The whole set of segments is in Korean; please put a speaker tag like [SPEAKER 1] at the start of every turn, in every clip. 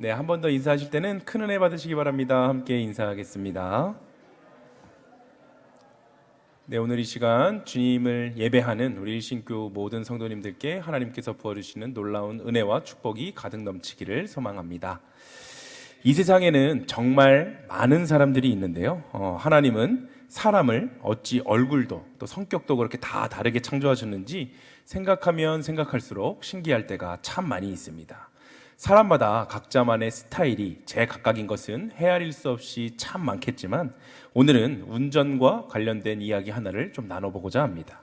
[SPEAKER 1] 네, 한 번 더 인사하실 때는 큰 은혜 받으시기 바랍니다. 함께 인사하겠습니다. 네, 오늘 이 시간 주님을 예배하는 우리 일신교 모든 성도님들께 하나님께서 부어주시는 놀라운 은혜와 축복이 가득 넘치기를 소망합니다. 이 세상에는 정말 많은 사람들이 있는데요. 어, 하나님은 사람을 어찌 얼굴도 또 성격도 그렇게 다 다르게 창조하셨는지 생각하면 생각할수록 신기할 때가 참 많이 있습니다. 사람마다 각자만의 스타일이 제각각인 것은 헤아릴 수 없이 참 많겠지만 오늘은 운전과 관련된 이야기 하나를 좀 나눠보고자 합니다.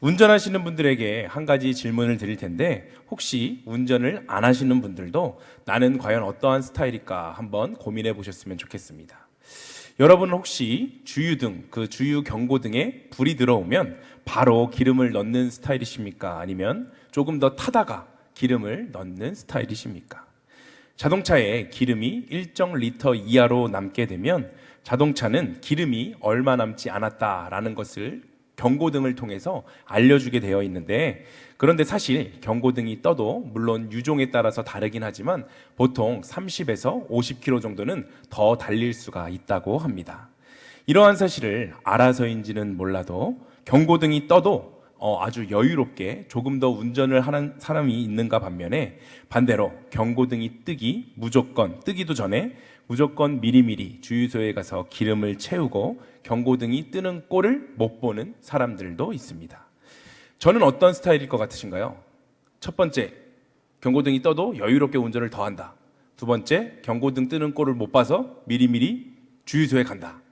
[SPEAKER 1] 운전하시는 분들에게 한 가지 질문을 드릴 텐데 혹시 운전을 안 하시는 분들도 나는 과연 어떠한 스타일일까 한번 고민해 보셨으면 좋겠습니다. 여러분은 혹시 주유등, 그 주유 경고등에 불이 들어오면 바로 기름을 넣는 스타일이십니까? 아니면 조금 더 타다가 기름을 넣는 스타일이십니까? 자동차에 기름이 일정 리터 이하로 남게 되면 자동차는 기름이 얼마 남지 않았다라는 것을 경고등을 통해서 알려주게 되어 있는데 그런데 사실 경고등이 떠도 물론 유종에 따라서 다르긴 하지만 보통 30에서 50km 정도는 더 달릴 수가 있다고 합니다. 이러한 사실을 알아서인지는 몰라도 경고등이 떠도 어, 아주 여유롭게 조금 더 운전을 하는 사람이 있는가 반면에 반대로 경고등이 뜨기 무조건 뜨기도 전에 무조건 미리미리 주유소에 가서 기름을 채우고 경고등이 뜨는 꼴을 못 보는 사람들도 있습니다. 저는 어떤 스타일일 것 같으신가요? 첫 번째, 경고등이 떠도 여유롭게 운전을 더 한다. 두 번째, 경고등 뜨는 꼴을 못 봐서 미리미리 주유소에 간다.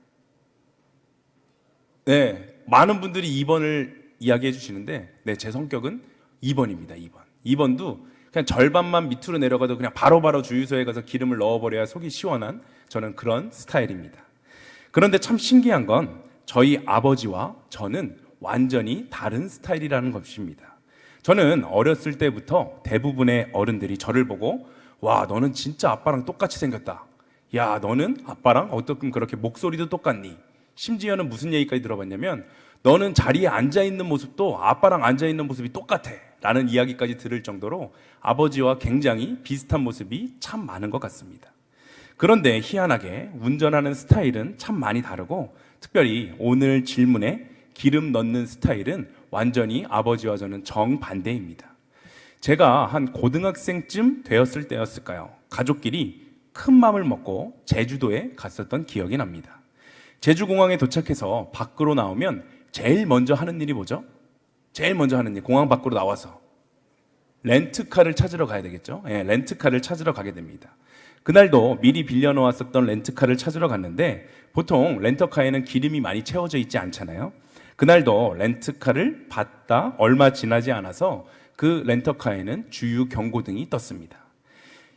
[SPEAKER 1] 네, 많은 분들이 2번을 이야기해 주시는데, 네, 제 성격은 2번입니다. 2번. 2번도 그냥 절반만 밑으로 내려가도 그냥 바로 바로 주유소에 가서 기름을 넣어버려야 속이 시원한 저는 그런 스타일입니다. 그런데 참 신기한 건 저희 아버지와 저는 완전히 다른 스타일이라는 것입니다. 저는 어렸을 때부터 대부분의 어른들이 저를 보고 와, 너는 진짜 아빠랑 똑같이 생겼다. 야, 너는 아빠랑 어떻게 그렇게 목소리도 똑같니? 심지어는 무슨 얘기까지 들어봤냐면 너는 자리에 앉아 있는 모습도 아빠랑 앉아 있는 모습이 똑같아. 라는 이야기까지 들을 정도로 아버지와 굉장히 비슷한 모습이 참 많은 것 같습니다. 그런데 희한하게 운전하는 스타일은 참 많이 다르고 특별히 오늘 질문에 기름 넣는 스타일은 완전히 아버지와 저는 정반대입니다. 제가 한 고등학생쯤 되었을 때였을까요? 가족끼리 큰 맘을 먹고 제주도에 갔었던 기억이 납니다. 제주공항에 도착해서 밖으로 나오면 제일 먼저 하는 일이 뭐죠? 제일 먼저 하는 일, 공항 밖으로 나와서 렌트카를 찾으러 가야 되겠죠? 예, 렌트카를 찾으러 가게 됩니다. 그날도 미리 빌려놓았었던 렌트카를 찾으러 갔는데 보통 렌터카에는 기름이 많이 채워져 있지 않잖아요. 그날도 렌트카를 받다 얼마 지나지 않아서 그 렌터카에는 주유 경고등이 떴습니다.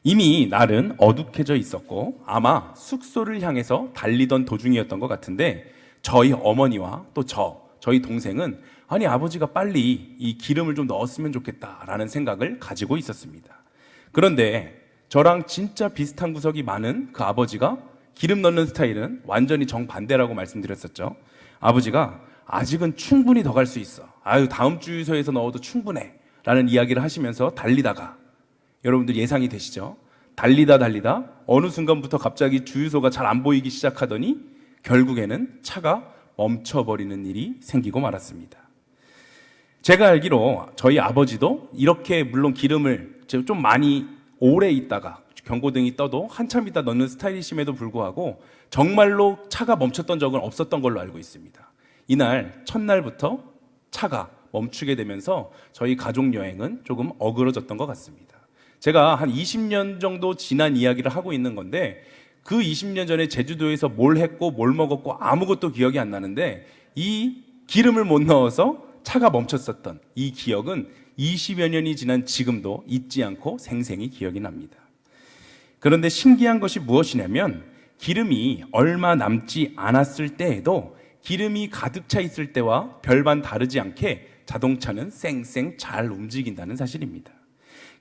[SPEAKER 1] 이미 날은 어둑해져 있었고 아마 숙소를 향해서 달리던 도중이었던 것 같은데 저희 어머니와 또 저, 저희 동생은 아니 아버지가 빨리 이 기름을 좀 넣었으면 좋겠다라는 생각을 가지고 있었습니다. 그런데 저랑 진짜 비슷한 구석이 많은 그 아버지가 기름 넣는 스타일은 완전히 정반대라고 말씀드렸었죠. 아버지가 아직은 충분히 더 갈 수 있어. 아유, 다음 주유소에서 넣어도 충분해. 라는 이야기를 하시면서 달리다가 여러분들 예상이 되시죠? 달리다 달리다 어느 순간부터 갑자기 주유소가 잘 안 보이기 시작하더니 결국에는 차가 멈춰버리는 일이 생기고 말았습니다. 제가 알기로 저희 아버지도 이렇게 물론 기름을 좀 많이 오래 있다가 경고등이 떠도 한참 있다 넣는 스타일이심에도 불구하고 정말로 차가 멈췄던 적은 없었던 걸로 알고 있습니다. 이날 첫날부터 차가 멈추게 되면서 저희 가족 여행은 조금 어그러졌던 것 같습니다. 제가 한 20년 정도 지난 이야기를 하고 있는 건데 그 20년 전에 제주도에서 뭘 했고 뭘 먹었고 아무것도 기억이 안 나는데 이 기름을 못 넣어서 차가 멈췄었던 이 기억은 20여 년이 지난 지금도 잊지 않고 생생히 기억이 납니다. 그런데 신기한 것이 무엇이냐면 기름이 얼마 남지 않았을 때에도 기름이 가득 차 있을 때와 별반 다르지 않게 자동차는 쌩쌩 잘 움직인다는 사실입니다.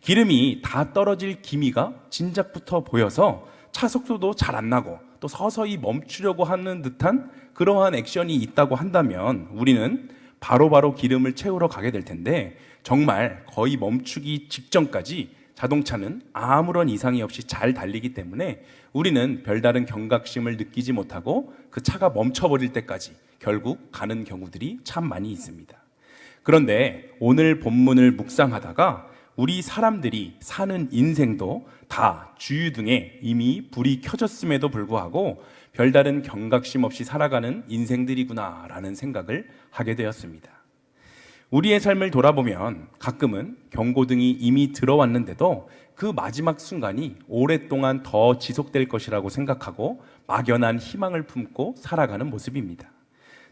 [SPEAKER 1] 기름이 다 떨어질 기미가 진작부터 보여서 차 속도도 잘 안 나고 또 서서히 멈추려고 하는 듯한 그러한 액션이 있다고 한다면 우리는 바로바로 바로 기름을 채우러 가게 될 텐데 정말 거의 멈추기 직전까지 자동차는 아무런 이상이 없이 잘 달리기 때문에 우리는 별다른 경각심을 느끼지 못하고 그 차가 멈춰버릴 때까지 결국 가는 경우들이 참 많이 있습니다. 그런데 오늘 본문을 묵상하다가 우리 사람들이 사는 인생도 다 주유등에 이미 불이 켜졌음에도 불구하고 별다른 경각심 없이 살아가는 인생들이구나라는 생각을 하게 되었습니다. 우리의 삶을 돌아보면 가끔은 경고등이 이미 들어왔는데도 그 마지막 순간이 오랫동안 더 지속될 것이라고 생각하고 막연한 희망을 품고 살아가는 모습입니다.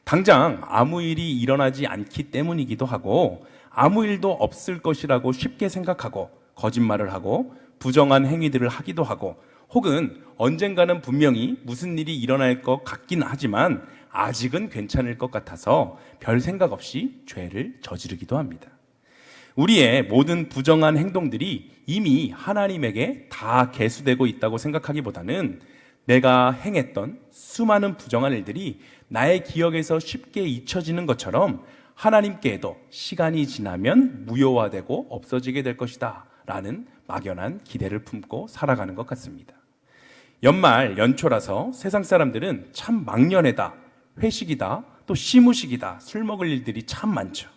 [SPEAKER 1] 당장 아무 일이 일어나지 않기 때문이기도 하고 아무 일도 없을 것이라고 쉽게 생각하고 거짓말을 하고 부정한 행위들을 하기도 하고 혹은 언젠가는 분명히 무슨 일이 일어날 것 같긴 하지만 아직은 괜찮을 것 같아서 별 생각 없이 죄를 저지르기도 합니다. 우리의 모든 부정한 행동들이 이미 하나님에게 다 개수되고 있다고 생각하기보다는 내가 행했던 수많은 부정한 일들이 나의 기억에서 쉽게 잊혀지는 것처럼 하나님께도 시간이 지나면 무효화되고 없어지게 될 것이다. 라는 막연한 기대를 품고 살아가는 것 같습니다. 연말, 연초라서 세상 사람들은 참 막년회다, 회식이다, 또 시무식이다, 술 먹을 일들이 참 많죠.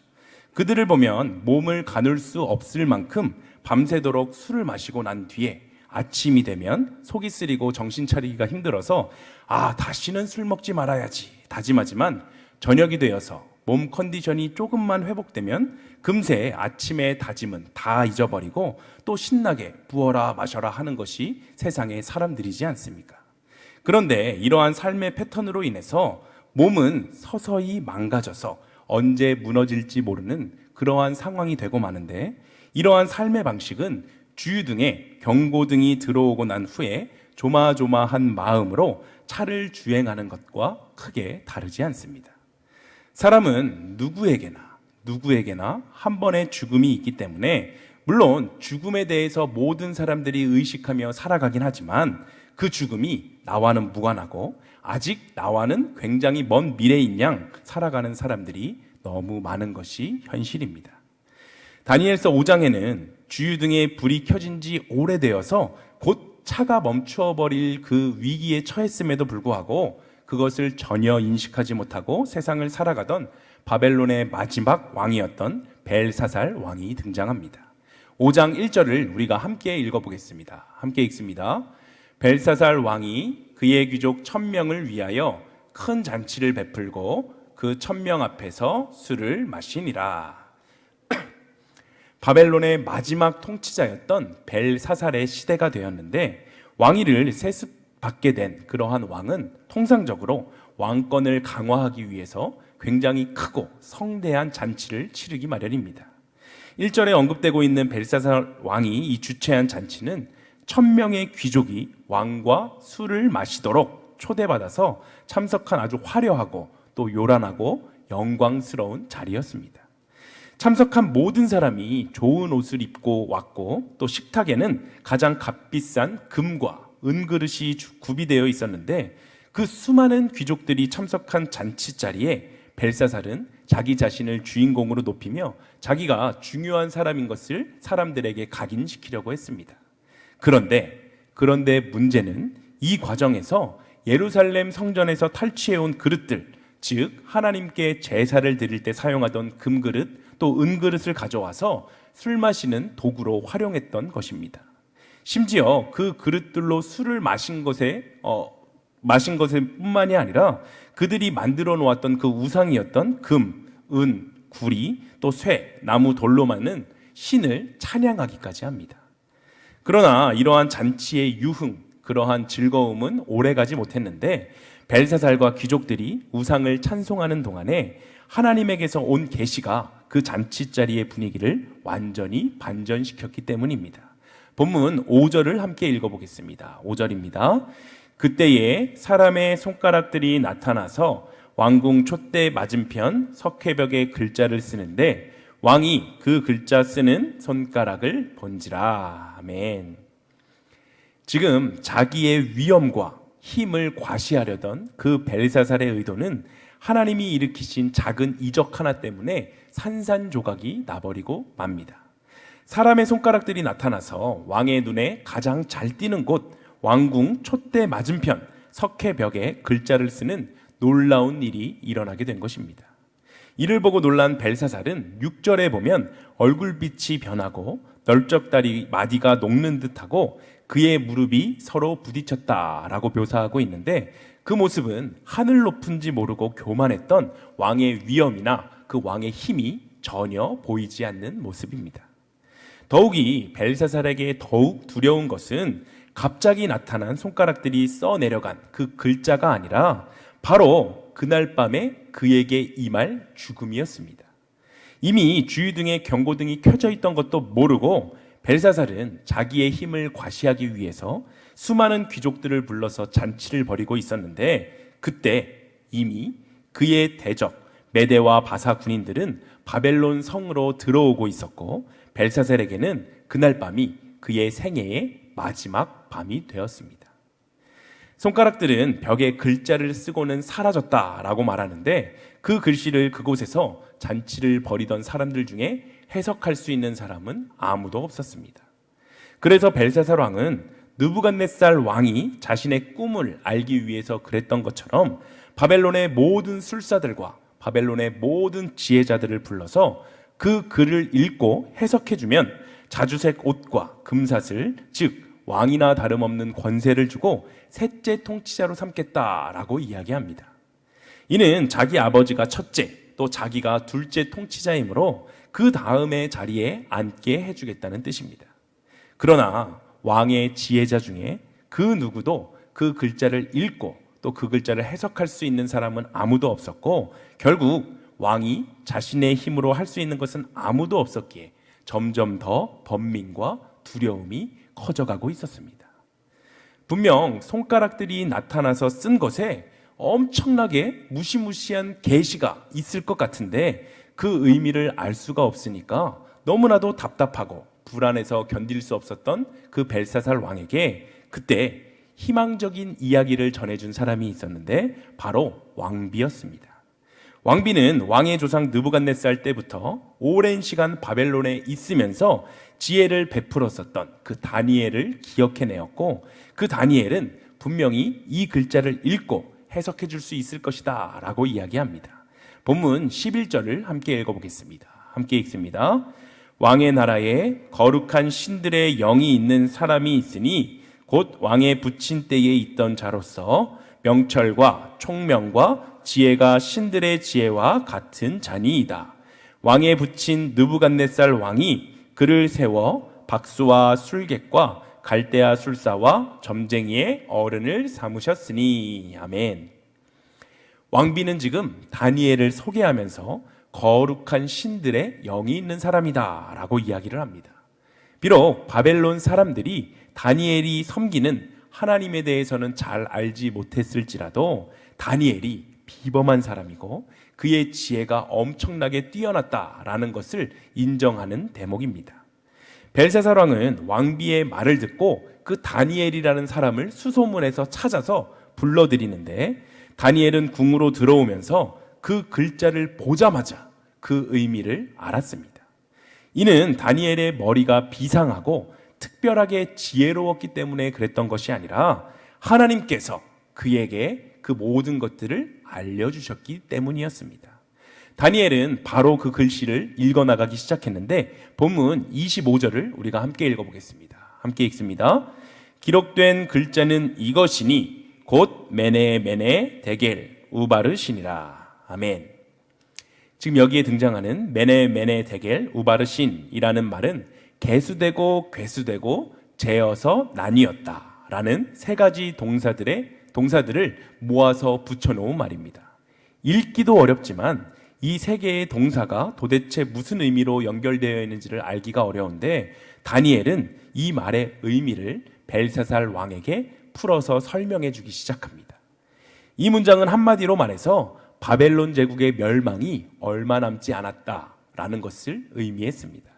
[SPEAKER 1] 그들을 보면 몸을 가눌 수 없을 만큼 밤새도록 술을 마시고 난 뒤에 아침이 되면 속이 쓰리고 정신 차리기가 힘들어서 아, 다시는 술 먹지 말아야지 다짐하지만 저녁이 되어서 몸 컨디션이 조금만 회복되면 금세 아침의 다짐은 다 잊어버리고 또 신나게 부어라 마셔라 하는 것이 세상의 사람들이지 않습니까? 그런데 이러한 삶의 패턴으로 인해서 몸은 서서히 망가져서 언제 무너질지 모르는 그러한 상황이 되고 마는데 이러한 삶의 방식은 주유등에 경고등이 들어오고 난 후에 조마조마한 마음으로 차를 주행하는 것과 크게 다르지 않습니다. 사람은 누구에게나 누구에게나 한 번의 죽음이 있기 때문에 물론 죽음에 대해서 모든 사람들이 의식하며 살아가긴 하지만 그 죽음이 나와는 무관하고 아직 나와는 굉장히 먼 미래인 양 살아가는 사람들이 너무 많은 것이 현실입니다. 다니엘서 5장에는 주유등에 불이 켜진 지 오래되어서 곧 차가 멈추어 버릴 그 위기에 처했음에도 불구하고 그것을 전혀 인식하지 못하고 세상을 살아가던 바벨론의 마지막 왕이었던 벨사살 왕이 등장합니다. 5장 1절을 우리가 함께 읽어보겠습니다. 함께 읽습니다. 벨사살 왕이 그의 귀족 천명을 위하여 큰 잔치를 베풀고 그 천명 앞에서 술을 마시니라. 바벨론의 마지막 통치자였던 벨사살의 시대가 되었는데 왕위를 세습 받게 된 그러한 왕은 통상적으로 왕권을 강화하기 위해서 굉장히 크고 성대한 잔치를 치르기 마련입니다. 1절에 언급되고 있는 벨사살 왕이 이 주최한 잔치는 천명의 귀족이 왕과 술을 마시도록 초대받아서 참석한 아주 화려하고 또 요란하고 영광스러운 자리였습니다. 참석한 모든 사람이 좋은 옷을 입고 왔고 또 식탁에는 가장 값비싼 금과 은그릇이 구비되어 있었는데 그 수많은 귀족들이 참석한 잔치 자리에 벨사살은 자기 자신을 주인공으로 높이며 자기가 중요한 사람인 것을 사람들에게 각인시키려고 했습니다. 그런데 그런데 문제는 이 과정에서 예루살렘 성전에서 탈취해온 그릇들, 즉 하나님께 제사를 드릴 때 사용하던 금그릇 또 은그릇을 가져와서 술 마시는 도구로 활용했던 것입니다. 심지어 그 그릇들로 술을 마신 것에 어, 마신 것에 뿐만이 아니라 그들이 만들어 놓았던 그 우상이었던 금, 은, 구리, 또 쇠, 나무, 돌로 만든 신을 찬양하기까지 합니다. 그러나 이러한 잔치의 유흥, 그러한 즐거움은 오래가지 못했는데 벨사살과 귀족들이 우상을 찬송하는 동안에 하나님에게서 온 계시가 그 잔치 자리의 분위기를 완전히 반전시켰기 때문입니다. 본문 5절을 함께 읽어보겠습니다. 5절입니다. 그때에 사람의 손가락들이 나타나서 왕궁 촛대 맞은편 석회벽에 글자를 쓰는데 왕이 그 글자 쓰는 손가락을 본지라. 아멘. 지금 자기의 위엄과 힘을 과시하려던 그 벨사살의 의도는 하나님이 일으키신 작은 이적 하나 때문에 산산조각이 나버리고 맙니다. 사람의 손가락들이 나타나서 왕의 눈에 가장 잘 띄는 곳 왕궁 촛대 맞은편 석회벽에 글자를 쓰는 놀라운 일이 일어나게 된 것입니다. 이를 보고 놀란 벨사살은 6절에 보면 얼굴빛이 변하고 널쩍다리 마디가 녹는 듯하고 그의 무릎이 서로 부딪혔다라고 묘사하고 있는데 그 모습은 하늘 높은지 모르고 교만했던 왕의 위엄이나 그 왕의 힘이 전혀 보이지 않는 모습입니다. 더욱이 벨사살에게 더욱 두려운 것은 갑자기 나타난 손가락들이 써 내려간 그 글자가 아니라 바로 그날 밤에 그에게 임할 죽음이었습니다. 이미 주유등의 경고등이 켜져 있던 것도 모르고 벨사살은 자기의 힘을 과시하기 위해서 수많은 귀족들을 불러서 잔치를 벌이고 있었는데 그때 이미 그의 대적 메대와 바사 군인들은 바벨론 성으로 들어오고 있었고 벨사살에게는 그날 밤이 그의 생애의 마지막 밤이 되었습니다. 손가락들은 벽에 글자를 쓰고는 사라졌다라고 말하는데 그 글씨를 그곳에서 잔치를 벌이던 사람들 중에 해석할 수 있는 사람은 아무도 없었습니다. 그래서 벨사살 왕은 느부갓네살 왕이 자신의 꿈을 알기 위해서 그랬던 것처럼 바벨론의 모든 술사들과 바벨론의 모든 지혜자들을 불러서 그 글을 읽고 해석해 주면 자주색 옷과 금사슬 즉 왕이나 다름없는 권세를 주고 셋째 통치자로 삼겠다라고 이야기합니다. 이는 자기 아버지가 첫째, 또 자기가 둘째 통치자이므로 그 다음의 자리에 앉게 해주겠다는 뜻입니다. 그러나 왕의 지혜자 중에 그 누구도 그 글자를 읽고 또 그 글자를 해석할 수 있는 사람은 아무도 없었고 결국 왕이 자신의 힘으로 할 수 있는 것은 아무도 없었기에 점점 더 번민과 두려움이 커져가고 있었습니다. 분명 손가락들이 나타나서 쓴 것에 엄청나게 무시무시한 계시가 있을 것 같은데 그 의미를 알 수가 없으니까 너무나도 답답하고 불안해서 견딜 수 없었던 그 벨사살 왕에게 그때 희망적인 이야기를 전해준 사람이 있었는데 바로 왕비였습니다. 왕비는 왕의 조상 느부갓네살 때부터 오랜 시간 바벨론에 있으면서 지혜를 베풀었었던 그 다니엘을 기억해내었고 그 다니엘은 분명히 이 글자를 읽고 해석해 줄 수 있을 것이다 라고 이야기합니다. 본문 11절을 함께 읽어보겠습니다. 함께 읽습니다. 왕의 나라에 거룩한 신들의 영이 있는 사람이 있으니 곧 왕의 부친 때에 있던 자로서 명철과 총명과 지혜가 신들의 지혜와 같은 자니이다. 왕의 부친 느부갓네살 왕이 그를 세워 박수와 술객과 갈대아 술사와 점쟁이의 어른을 삼으셨으니 아멘. 왕비는 지금 다니엘을 소개하면서 거룩한 신들의 영이 있는 사람이다라고 이야기를 합니다. 비록 바벨론 사람들이 다니엘이 섬기는 하나님에 대해서는 잘 알지 못했을지라도 다니엘이 비범한 사람이고 그의 지혜가 엄청나게 뛰어났다라는 것을 인정하는 대목입니다. 벨사살 왕은 왕비의 말을 듣고 그 다니엘이라는 사람을 수소문해서 찾아서 불러들이는데 다니엘은 궁으로 들어오면서 그 글자를 보자마자 그 의미를 알았습니다. 이는 다니엘의 머리가 비상하고 특별하게 지혜로웠기 때문에 그랬던 것이 아니라 하나님께서 그에게 그 모든 것들을 알려주셨기 때문이었습니다. 다니엘은 바로 그 글씨를 읽어나가기 시작했는데 본문 25절을 우리가 함께 읽어보겠습니다. 함께 읽습니다. 기록된 글자는 이것이니 곧 메네 메네 데겔 우바르신이라. 아멘. 지금 여기에 등장하는 메네 메네 데겔 우바르신이라는 말은 개수되고 괴수되고 재어서 나뉘었다라는 세 가지 동사들의 동사들을 모아서 붙여놓은 말입니다. 읽기도 어렵지만 이 세 개의 동사가 도대체 무슨 의미로 연결되어 있는지를 알기가 어려운데 다니엘은 이 말의 의미를 벨사살 왕에게 풀어서 설명해 주기 시작합니다. 이 문장은 한마디로 말해서 바벨론 제국의 멸망이 얼마 남지 않았다라는 것을 의미했습니다.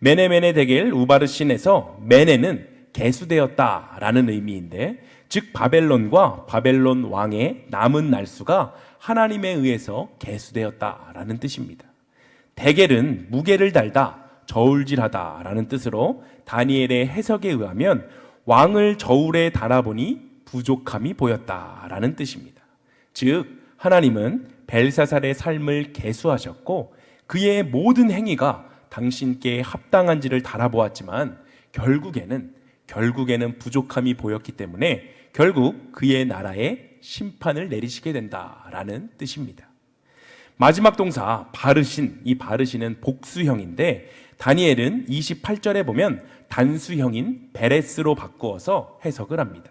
[SPEAKER 1] 메네메네 데겔 우바르신에서 메네는 개수되었다라는 의미인데 즉 바벨론과 바벨론 왕의 남은 날수가 하나님에 의해서 개수되었다라는 뜻입니다. 데겔은 무게를 달다 저울질하다라는 뜻으로 다니엘의 해석에 의하면 왕을 저울에 달아보니 부족함이 보였다라는 뜻입니다. 즉 하나님은 벨사살의 삶을 개수하셨고 그의 모든 행위가 당신께 합당한지를 달아보았지만 결국에는 결국에는 부족함이 보였기 때문에 결국 그의 나라에 심판을 내리시게 된다라는 뜻입니다. 마지막 동사 바르신 이 바르신은 복수형인데 다니엘은 28절에 보면 단수형인 베레스로 바꾸어서 해석을 합니다.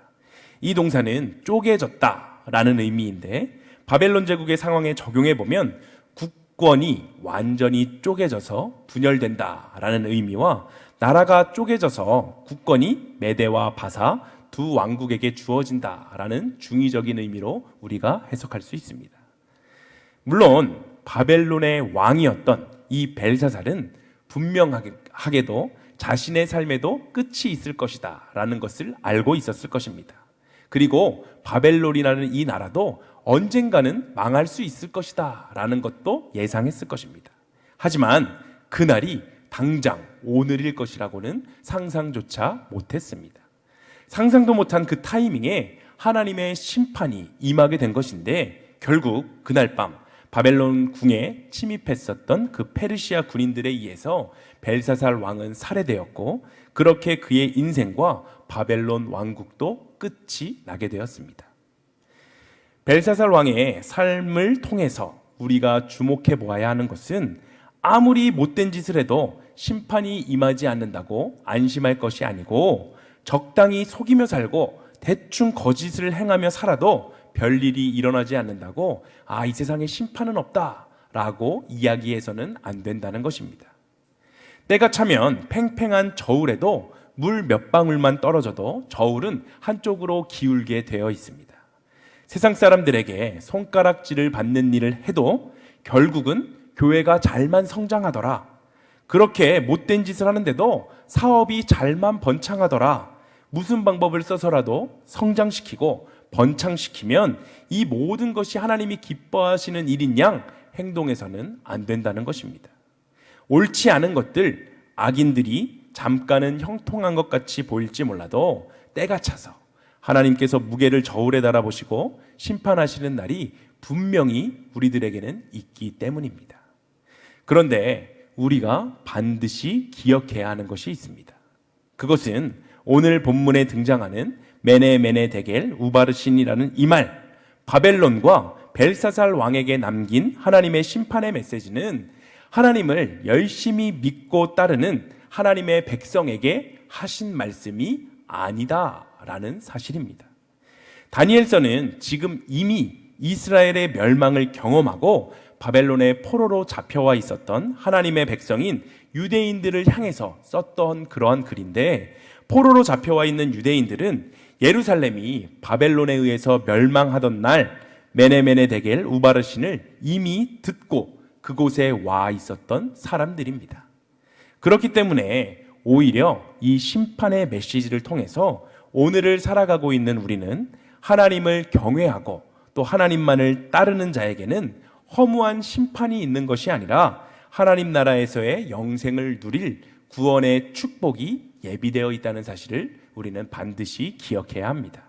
[SPEAKER 1] 이 동사는 쪼개졌다라는 의미인데 바벨론 제국의 상황에 적용해 보면 국권이 완전히 쪼개져서 분열된다라는 의미와 나라가 쪼개져서 국권이 메대와 바사 두 왕국에게 주어진다라는 중의적인 의미로 우리가 해석할 수 있습니다. 물론 바벨론의 왕이었던 이 벨사살은 분명하게도 자신의 삶에도 끝이 있을 것이다라는 것을 알고 있었을 것입니다. 그리고 바벨론이라는 이 나라도 언젠가는 망할 수 있을 것이다라는 것도 예상했을 것입니다. 하지만 그날이 당장 오늘일 것이라고는 상상조차 못했습니다. 상상도 못한 그 타이밍에 하나님의 심판이 임하게 된 것인데 결국 그날 밤 바벨론 궁에 침입했었던 그 페르시아 군인들에 의해서 벨사살 왕은 살해되었고 그렇게 그의 인생과 바벨론 왕국도 끝이 나게 되었습니다. 벨사살 왕의 삶을 통해서 우리가 주목해 보아야 하는 것은 아무리 못된 짓을 해도 심판이 임하지 않는다고 안심할 것이 아니고 적당히 속이며 살고 대충 거짓을 행하며 살아도 별일이 일어나지 않는다고 아, 이 세상에 심판은 없다 라고 이야기해서는 안 된다는 것입니다. 때가 차면 팽팽한 저울에도 물 몇 방울만 떨어져도 저울은 한쪽으로 기울게 되어 있습니다. 세상 사람들에게 손가락질을 받는 일을 해도 결국은 교회가 잘만 성장하더라. 그렇게 못된 짓을 하는데도 사업이 잘만 번창하더라. 무슨 방법을 써서라도 성장시키고 번창시키면 이 모든 것이 하나님이 기뻐하시는 일인 양 행동해서는 안 된다는 것입니다. 옳지 않은 것들, 악인들이 잠깐은 형통한 것 같이 보일지 몰라도 때가 차서 하나님께서 무게를 저울에 달아보시고 심판하시는 날이 분명히 우리들에게는 있기 때문입니다. 그런데 우리가 반드시 기억해야 하는 것이 있습니다. 그것은 오늘 본문에 등장하는 메네 메네 데겔 우바르신이라는 이 말, 바벨론과 벨사살 왕에게 남긴 하나님의 심판의 메시지는 하나님을 열심히 믿고 따르는 하나님의 백성에게 하신 말씀이 아니다라는 사실입니다. 다니엘서는 지금 이미 이스라엘의 멸망을 경험하고 바벨론의 포로로 잡혀와 있었던 하나님의 백성인 유대인들을 향해서 썼던 그러한 글인데 포로로 잡혀와 있는 유대인들은 예루살렘이 바벨론에 의해서 멸망하던 날 메네메네 데겔 우바르신을 이미 듣고 그곳에 와 있었던 사람들입니다. 그렇기 때문에 오히려 이 심판의 메시지를 통해서 오늘을 살아가고 있는 우리는 하나님을 경외하고 또 하나님만을 따르는 자에게는 허무한 심판이 있는 것이 아니라 하나님 나라에서의 영생을 누릴 구원의 축복이 예비되어 있다는 사실을 우리는 반드시 기억해야 합니다.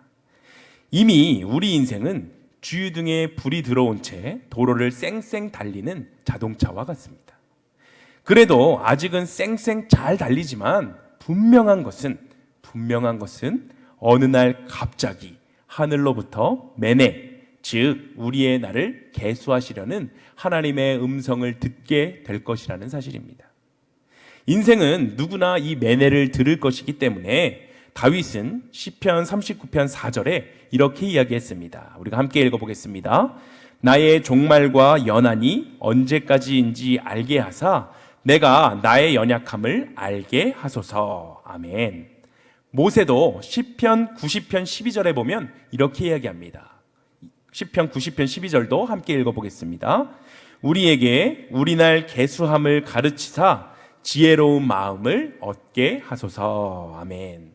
[SPEAKER 1] 이미 우리 인생은 주유등에 불이 들어온 채 도로를 쌩쌩 달리는 자동차와 같습니다. 그래도 아직은 쌩쌩 잘 달리지만 분명한 것은 분명한 것은 어느 날 갑자기 하늘로부터 매네 즉 우리의 날을 개수하시려는 하나님의 음성을 듣게 될 것이라는 사실입니다. 인생은 누구나 이 매네를 들을 것이기 때문에 다윗은 시편 39편 4절에 이렇게 이야기했습니다. 우리가 함께 읽어보겠습니다. 나의 종말과 연한이 언제까지인지 알게 하사 내가 나의 연약함을 알게 하소서. 아멘. 모세도 시편 90편 12절에 보면 이렇게 이야기합니다. 시편 90편 12절도 함께 읽어보겠습니다. 우리에게 우리 날 개수함을 가르치사 지혜로운 마음을 얻게 하소서. 아멘.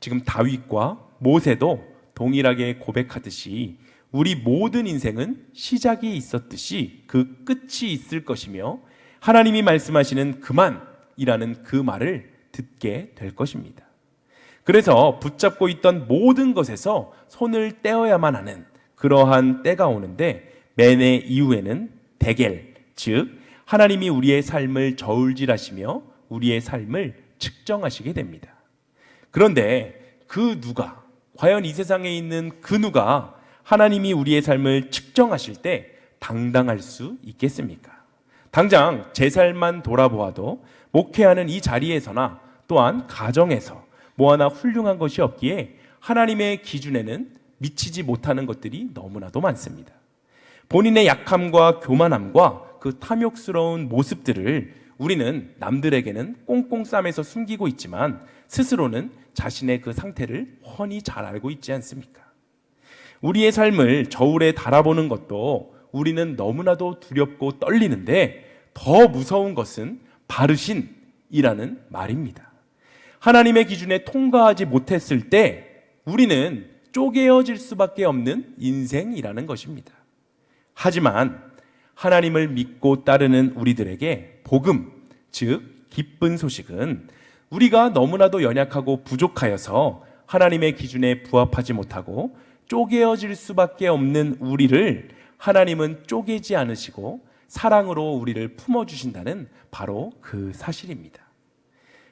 [SPEAKER 1] 지금 다윗과 모세도 동일하게 고백하듯이 우리 모든 인생은 시작이 있었듯이 그 끝이 있을 것이며 하나님이 말씀하시는 그만 이라는 그 말을 듣게 될 것입니다. 그래서 붙잡고 있던 모든 것에서 손을 떼어야만 하는 그러한 때가 오는데 맨의 이후에는 대겔, 즉 하나님이 우리의 삶을 저울질하시며 우리의 삶을 측정하시게 됩니다. 그런데 그 누가 과연 이 세상에 있는 그 누가 하나님이 우리의 삶을 측정하실 때 당당할 수 있겠습니까? 당장 제 삶만 돌아보아도 목회하는 이 자리에서나 또한 가정에서 뭐 하나 훌륭한 것이 없기에 하나님의 기준에는 미치지 못하는 것들이 너무나도 많습니다. 본인의 약함과 교만함과 그 탐욕스러운 모습들을 우리는 남들에게는 꽁꽁 싸매서 숨기고 있지만 스스로는 자신의 그 상태를 훤히 잘 알고 있지 않습니까? 우리의 삶을 저울에 달아보는 것도 우리는 너무나도 두렵고 떨리는데 더 무서운 것은 바르신이라는 말입니다. 하나님의 기준에 통과하지 못했을 때 우리는 쪼개어질 수밖에 없는 인생이라는 것입니다. 하지만 하나님을 믿고 따르는 우리들에게 복음, 즉 기쁜 소식은 우리가 너무나도 연약하고 부족하여서 하나님의 기준에 부합하지 못하고 쪼개어질 수밖에 없는 우리를 하나님은 쪼개지 않으시고 사랑으로 우리를 품어주신다는 바로 그 사실입니다.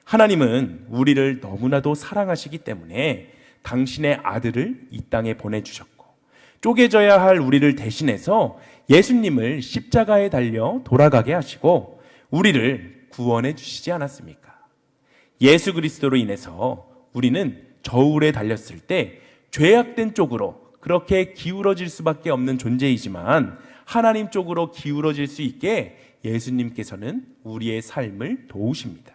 [SPEAKER 1] 하나님은 우리를 너무나도 사랑하시기 때문에 당신의 아들을 이 땅에 보내주셨고, 쪼개져야 할 우리를 대신해서 예수님을 십자가에 달려 돌아가게 하시고, 우리를 구원해 주시지 않았습니까? 예수 그리스도로 인해서 우리는 저울에 달렸을 때 죄악된 쪽으로 그렇게 기울어질 수밖에 없는 존재이지만 하나님 쪽으로 기울어질 수 있게 예수님께서는 우리의 삶을 도우십니다.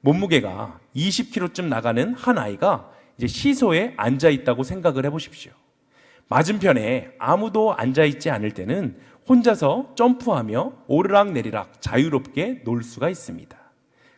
[SPEAKER 1] 몸무게가 20kg쯤 나가는 한 아이가 이제 시소에 앉아 있다고 생각을 해 보십시오. 맞은편에 아무도 앉아 있지 않을 때는 혼자서 점프하며 오르락 내리락 자유롭게 놀 수가 있습니다.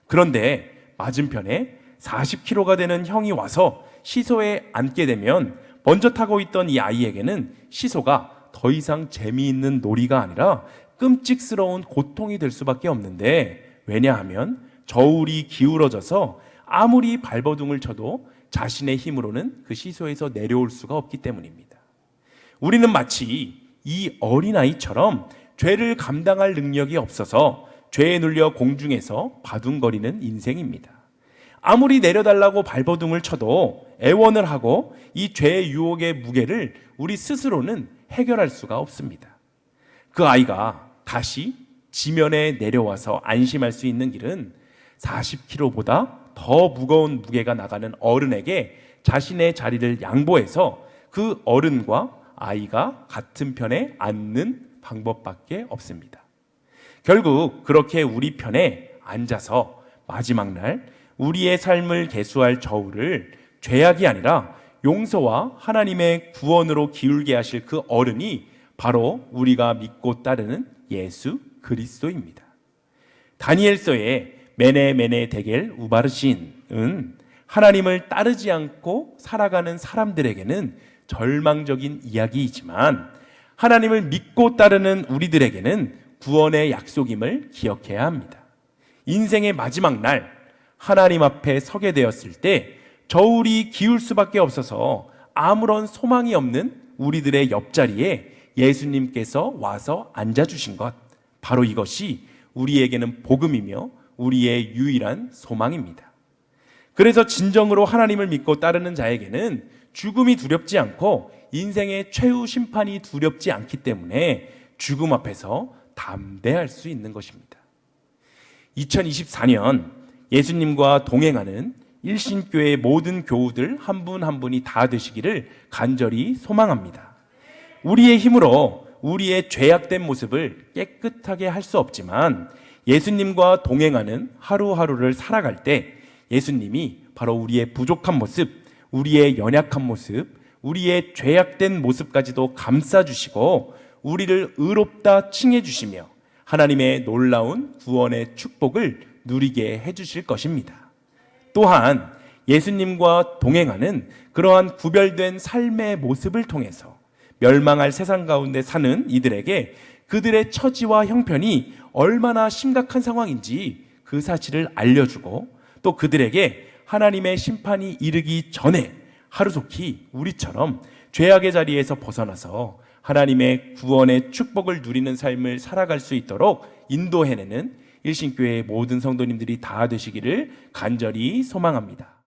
[SPEAKER 1] 그런데 맞은편에 40kg가 되는 형이 와서 시소에 앉게 되면 먼저 타고 있던 이 아이에게는 시소가 더 이상 재미있는 놀이가 아니라 끔찍스러운 고통이 될 수밖에 없는데 왜냐하면 저울이 기울어져서 아무리 발버둥을 쳐도 자신의 힘으로는 그 시소에서 내려올 수가 없기 때문입니다. 우리는 마치 이 어린아이처럼 죄를 감당할 능력이 없어서 죄에 눌려 공중에서 바둥거리는 인생입니다. 아무리 내려달라고 발버둥을 쳐도 애원을 하고 이 죄의 유혹의 무게를 우리 스스로는 해결할 수가 없습니다. 그 아이가 다시 지면에 내려와서 안심할 수 있는 길은 40kg보다 더 무거운 무게가 나가는 어른에게 자신의 자리를 양보해서 그 어른과 아이가 같은 편에 앉는 방법밖에 없습니다. 결국 그렇게 우리 편에 앉아서 마지막 날 우리의 삶을 개수할 저울을 죄악이 아니라 용서와 하나님의 구원으로 기울게 하실 그 어른이 바로 우리가 믿고 따르는 예수 그리스도입니다. 다니엘서의 메네 메네 데겔 우바르신은 하나님을 따르지 않고 살아가는 사람들에게는 절망적인 이야기이지만 하나님을 믿고 따르는 우리들에게는 구원의 약속임을 기억해야 합니다. 인생의 마지막 날 하나님 앞에 서게 되었을 때 저울이 기울 수밖에 없어서 아무런 소망이 없는 우리들의 옆자리에 예수님께서 와서 앉아주신 것. 바로 이것이 우리에게는 복음이며 우리의 유일한 소망입니다. 그래서 진정으로 하나님을 믿고 따르는 자에게는 죽음이 두렵지 않고 인생의 최후 심판이 두렵지 않기 때문에 죽음 앞에서 담대할 수 있는 것입니다. 2024년 예수님과 동행하는 일신교회의 모든 교우들 한분한 분이 다 되시기를 간절히 소망합니다. 우리의 힘으로 우리의 죄악된 모습을 깨끗하게 할 수 없지만 예수님과 동행하는 하루하루를 살아갈 때 예수님이 바로 우리의 부족한 모습, 우리의 연약한 모습, 우리의 죄악된 모습까지도 감싸주시고 우리를 의롭다 칭해주시며 하나님의 놀라운 구원의 축복을 누리게 해주실 것입니다. 또한 예수님과 동행하는 그러한 구별된 삶의 모습을 통해서 멸망할 세상 가운데 사는 이들에게 그들의 처지와 형편이 얼마나 심각한 상황인지 그 사실을 알려주고 또 그들에게 하나님의 심판이 이르기 전에 하루속히 우리처럼 죄악의 자리에서 벗어나서 하나님의 구원의 축복을 누리는 삶을 살아갈 수 있도록 인도해내는 일신교회의 모든 성도님들이 다 되시기를 간절히 소망합니다.